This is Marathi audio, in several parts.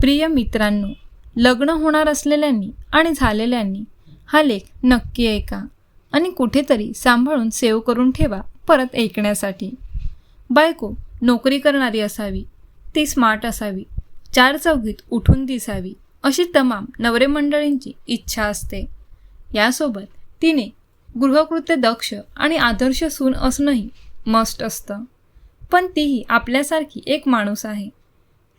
प्रिय मित्रांनो लग्न होणार असलेल्यांनी आणि झालेल्यांनी हा लेख नक्की ऐका आणि कुठेतरी सांभाळून सेव्ह करून ठेवा परत ऐकण्यासाठी. बायको नोकरी करणारी असावी ती स्मार्ट असावी चार चौघीत उठून दिसावी अशी तमाम नवरे मंडळींची इच्छा असते. यासोबत तिने गृहकृत्य दक्ष आणि आदर्श सून असणंही मस्ट असतं. पण तीही आपल्यासारखी एक माणूस आहे.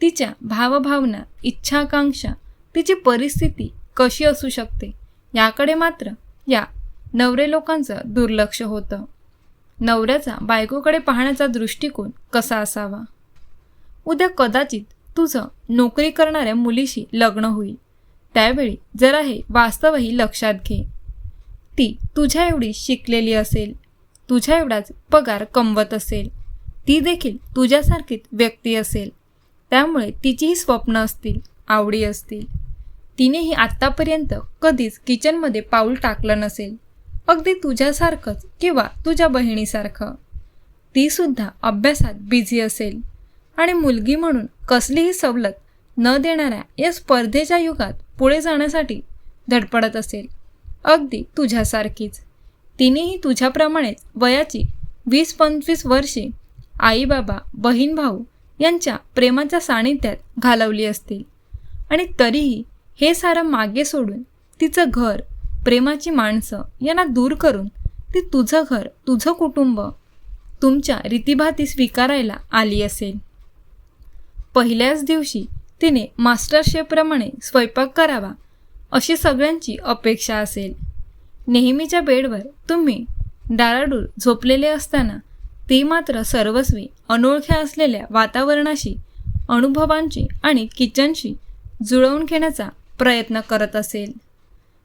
तिच्या भावभावना इच्छाकांक्षा तिची परिस्थिती कशी असू शकते याकडे मात्र या नवरे लोकांचं दुर्लक्ष होतं. नवऱ्याचा बायकोकडे पाहण्याचा दृष्टिकोन कसा असावा? उद्या कदाचित तुझं नोकरी करणाऱ्या मुलीशी लग्न होईल. त्यावेळी जरा हे वास्तवही लक्षात घे. ती तुझ्या एवढी शिकलेली असेल तुझ्या एवढाच पगार कमवत असेल ती देखील तुझ्यासारखीच व्यक्ती असेल. त्यामुळे तिचीही स्वप्न असतील आवडी असतील. तिनेही आत्तापर्यंत कधीच किचनमध्ये पाऊल टाकलं नसेल. अगदी तुझ्यासारखंच किंवा तुझ्या बहिणीसारखं. तीसुद्धा अभ्यासात बिझी असेल. आणि मुलगी म्हणून कसलीही सवलत न देणाऱ्या या स्पर्धेच्या युगात पुढे जाण्यासाठी धडपडत असेल. अगदी तुझ्यासारखीच. तिनेही तुझ्याप्रमाणेच वयाची वीस पंचवीस वर्षे आई बाबा बहीण भाऊ यांच्या प्रेमाच्या सानिध्यात घालवली असतील आणि तरीही हे सारं मागे सोडून तिचं घर प्रेमाची माणसं यांना दूर करून ती तुझं घर तुझं कुटुंब तुमच्या रीतीभाती स्वीकारायला आली असेल. पहिल्याच दिवशी तिने मास्टर शेफप्रमाणे स्वयंपाक करावा अशी सगळ्यांची अपेक्षा असेल. नेहमीच्या बेडवर तुम्ही डाराडूर झोपलेले असताना ती मात्र सर्वस्वी अनोळख्या असलेल्या वातावरणाशी अनुभवांची आणि किचनशी जुळवून घेण्याचा प्रयत्न करत असेल.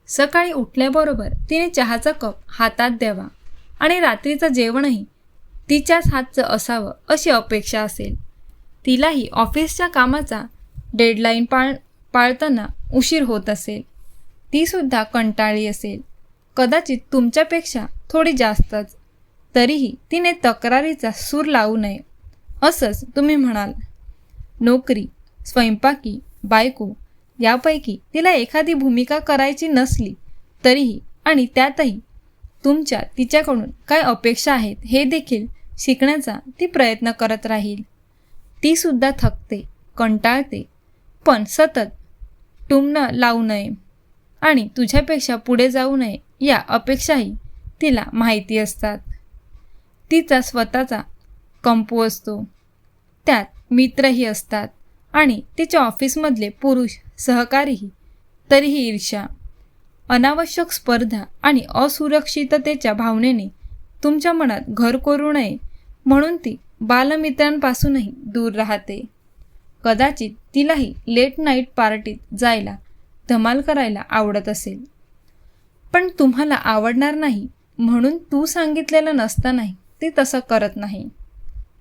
सकाळी उठल्याबरोबर तिने चहाचा कप हातात द्यावा आणि रात्रीचं जेवणही तिच्याच हातचं असावं अशी अपेक्षा असेल. तिलाही ऑफिसच्या कामाचा डेडलाईन पाळ पाळताना उशीर होत असेल. तीसुद्धा कंटाळी असेल. कदाचित तुमच्यापेक्षा थोडी जास्तच. तरीही तिने तक्रारीचा सूर लावू नये. असंच तुम्ही म्हणाल. नोकरी स्वयंपाकी बायको यापैकी तिला एखादी भूमिका करायची नसली तरीही आणि त्यातही तुमच्या तिच्याकडून काय अपेक्षा आहेत हे देखील शिकण्याचा ती प्रयत्न करत राहील. तीसुद्धा थकते कंटाळते पण सतत टुमणं लावू नये आणि तुझ्यापेक्षा पुढे जाऊ नये या अपेक्षाही तिला माहिती असतात. तिचा स्वतःचा कंपू असतो. त्यात मित्रही असतात आणि तिच्या ऑफिसमधले पुरुष सहकारीही. तरीही ईर्ष्या अनावश्यक स्पर्धा आणि असुरक्षिततेच्या भावनेने तुमच्या मनात घर करू नये म्हणून ती बालमित्रांपासूनही दूर राहते. कदाचित तिलाही लेट नाईट पार्टीत जायला धमाल करायला आवडत असेल. पण तुम्हाला आवडणार नाही म्हणून तू सांगितलेलं नसतानाही ती तसं करत नाही.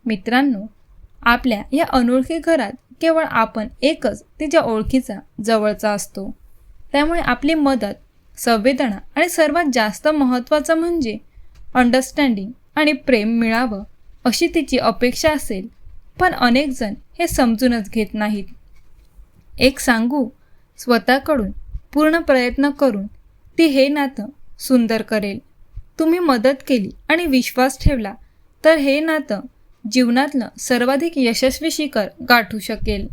मित्रांनो आपल्या या अनोळखी घरात केवळ आपण एकच तिच्या ओळखीचा जवळचा असतो. त्यामुळे आपली मदत संवेदना आणि सर्वात जास्त महत्त्वाचं म्हणजे अंडरस्टँडिंग आणि प्रेम मिळावं अशी तिची अपेक्षा असेल. पण अनेकजण हे समजूनच घेत नाहीत. एक सांगू स्वतःकडून पूर्ण प्रयत्न करून ती हे नातं सुंदर करेल. तुम्ही मदत केली आणि विश्वास ठेवला तर हे नातं जीवनातलं सर्वाधिक यशस्वी शिखर गाठू शकेल.